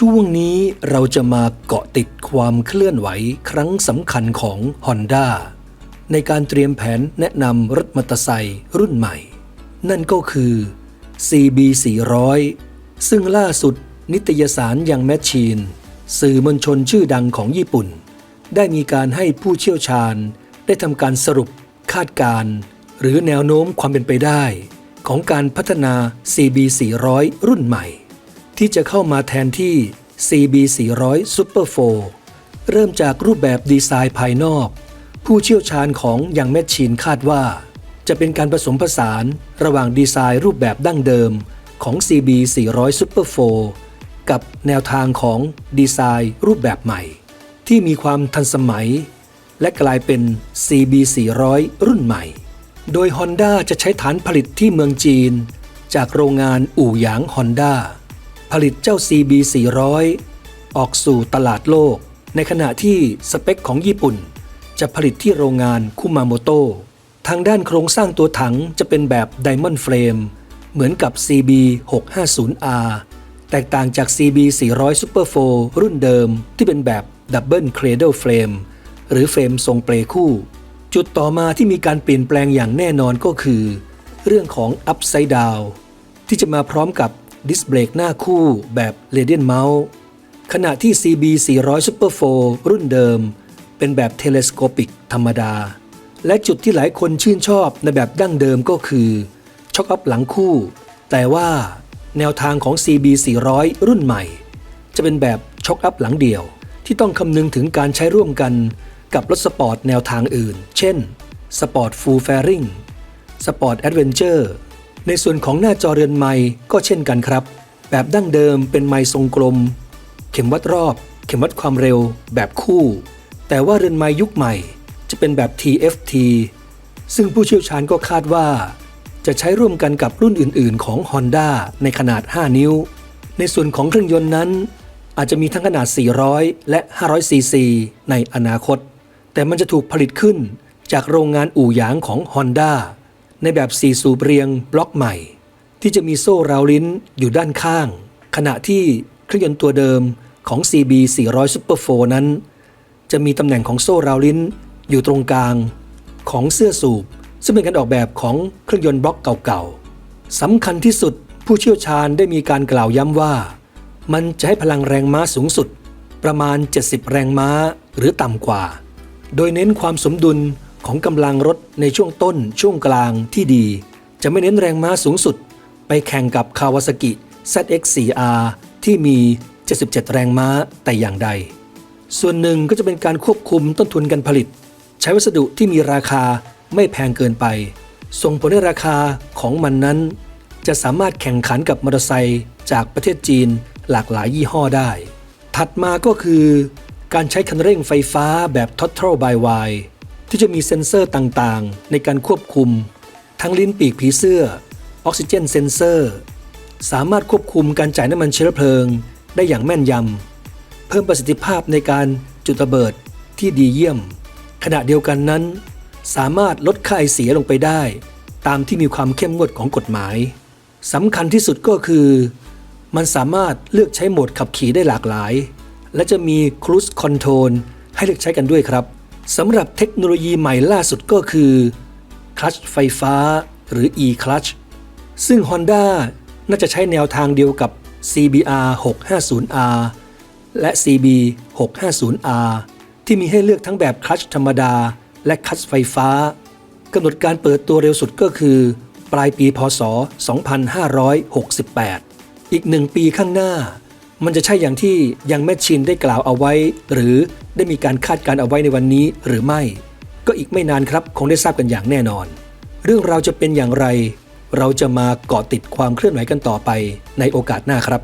ช่วงนี้เราจะมาเกาะติดความเคลื่อนไหวครั้งสำคัญของ Honda ในการเตรียมแผนแนะนำรถมอเตอร์ไซค์รุ่นใหม่ นั่นก็คือ CB 400ซึ่งล่าสุดนิตยสารยังแมชชีน สื่อมวลชนชื่อดังของญี่ปุ่น ได้มีการให้ผู้เชี่ยวชาญ ได้ทำการสรุปคาดการณ์หรือแนวโน้มความเป็นไปได้ ของการพัฒนา CB 400รุ่นใหม่ ที่จะเข้ามาแทนที่ CB 400 Super 4 เริ่มจากรูปแบบดีไซน์ภายนอก ผู้เชี่ยวชาญของยังแมชชีนคาดว่า จะเป็นการผสมผสานระหว่างดีไซน์รูปแบบดั้งเดิมของ CB 400 Super 4 กับแนวทางของดีไซน์รูปแบบใหม่ ที่มีความทันสมัย และกลายเป็น CB 400 รุ่นใหม่ โดย Honda จะใช้ฐานผลิตที่เมืองจีน จากโรงงานอู่หยาง Honda ผลิตเจ้า CB 400ออกสู่ตลาดโลก ในขณะที่สเปคของญี่ปุ่น จะผลิตที่โรงงานคุมาโมโตทางด้านโครงสร้างตัวถังจะเป็นแบบ Diamond Frame เหมือนกับ CB 650R แตกต่างจาก CB 400 Super 4รุ่นเดิมที่เป็นแบบ Double Cradle Frame หรือเฟรมทรงเปลคู่ จุดต่อมาที่มีการเปลี่ยนแปลงอย่างแน่นอนก็คือ เรื่องของ Upside Down ที่จะมาพร้อมกับ ดิสเบรกหน้าคู่แบบ Radiant Mount ขณะที่ CB 400 Super 4 รุ่นเดิม เป็นแบบ Telescopic ธรรมดา และจุดที่หลายคนชื่นชอบในแบบดั้งเดิมก็คือช็อคอัพหลังคู่ แต่ว่าแนวทางของ CB 400 รุ่นใหม่ จะเป็นแบบช็อคอัพหลังเดียว ที่ต้องคำนึงถึงการใช้ร่วมกันกับรถสปอร์ตแนวทางอื่น เช่นสปอร์ตฟูลแฟริงสปอร์ตแอดเวนเจอร์ ในส่วนของหน้าจอเรือนไม้ก็เช่นกันครับ แบบดั้งเดิมเป็นไม้ทรงกลม เข็มวัดรอบ เข็มวัดความเร็ว แบบคู่ แต่ว่าเรือนไม้ยุคใหม่ จะเป็นแบบ TFT ซึ่งผู้เชี่ยวชาญก็คาดว่า จะใช้ร่วมกันกับรุ่นอื่น ๆ ของ Honda ในขนาด 5 นิ้ว ในส่วนของเครื่องยนต์นั้น อาจจะมีทั้งขนาด 400 และ 500 ซีซี ในอนาคต แต่มันจะถูกผลิตขึ้นจากโรงงานอู่หยางของ Honda ในแบบ4สูบเรียงบล็อกใหม่ ที่จะมีโซ่ราวลิ้นอยู่ด้านข้าง ขณะที่เครื่องยนต์ตัวเดิมของ CB 400 Super 4นั้น จะมีตำแหน่งของโซ่ราวลิ้นอยู่ตรงกลางของเสื้อสูบ ซึ่งเป็นการออกแบบของเครื่องยนต์บล็อกเก่าๆสำคัญที่สุดผู้เชี่ยวชาญได้มีการกล่าวย้ำว่า มันจะให้พลังแรงม้าสูงสุด ประมาณ 70 แรงม้าหรือต่ำกว่า โดยเน้นความสมดุล ของกำลังรถในช่วงต้นช่วงกลางที่ดี จะไม่เน้นแรงม้าสูงสุด ไปแข่งกับคาวาซากิ ZX4R ที่มี 77 แรงม้าแต่อย่างใด ส่วนหนึ่งก็จะเป็นการควบคุมต้นทุนการผลิต ใช้วัสดุที่มีราคาไม่แพงเกินไป ส่งผลให้ราคาของมันนั้น จะสามารถแข่งขันกับมอเตอร์ไซค์จากประเทศจีนหลากหลายยี่ห้อได้ ถัดมาก็คือ การใช้คันเร่งไฟฟ้าแบบ Throttle by Wire ที่จะมีเซ็นเซอร์ต่างๆ ในการควบคุม ทั้งลิ้นปีกผีเสื้อ ออกซิเจนเซนเซอร์ สามารถควบคุมการจ่ายน้ำมันเชื้อเพลิง ได้อย่างแม่นยำ เพิ่มประสิทธิภาพในการจุดระเบิดที่ดีเยี่ยม ขณะเดียวกันนั้น สามารถลดค่าไอเสียลงไปได้ ตามที่มีความเข้มงวดของกฎหมายสำคัญที่สุดก็คือ มันสามารถเลือกใช้โหมดขับขี่ได้หลากหลาย และจะมี Cruise Control ให้เลือกใช้กันด้วยครับ สำหรับเทคโนโลยีใหม่ล่าสุดก็คือคลัตชไฟฟ้าหรือ e-clutch ซึ่ง Honda น่าจะใช้แนวทางเดียวกับ CBR 650R และ CB 650R ที่มีให้เลือกทั้งแบบคลัตชธรรมดา และคลัตชไฟฟ้ากำหนดการเปิดตัวเร็วสุดก็คือ ปลายปีพศ 2568 อีกหนึ่งปีข้างหน้า มันจะใช่อย่างที่ยังแมชชินได้กล่าวเอาไว้ หรือได้มีการคาดการเอาไว้ในวันนี้หรือไม่ ก็อีกไม่นานครับคงได้ทราบกันอย่างแน่นอน เรื่องราวจะเป็นอย่างไร เราจะมาเกาะติดความเคลื่อนไหวกันต่อไปในโอกาสหน้าครับ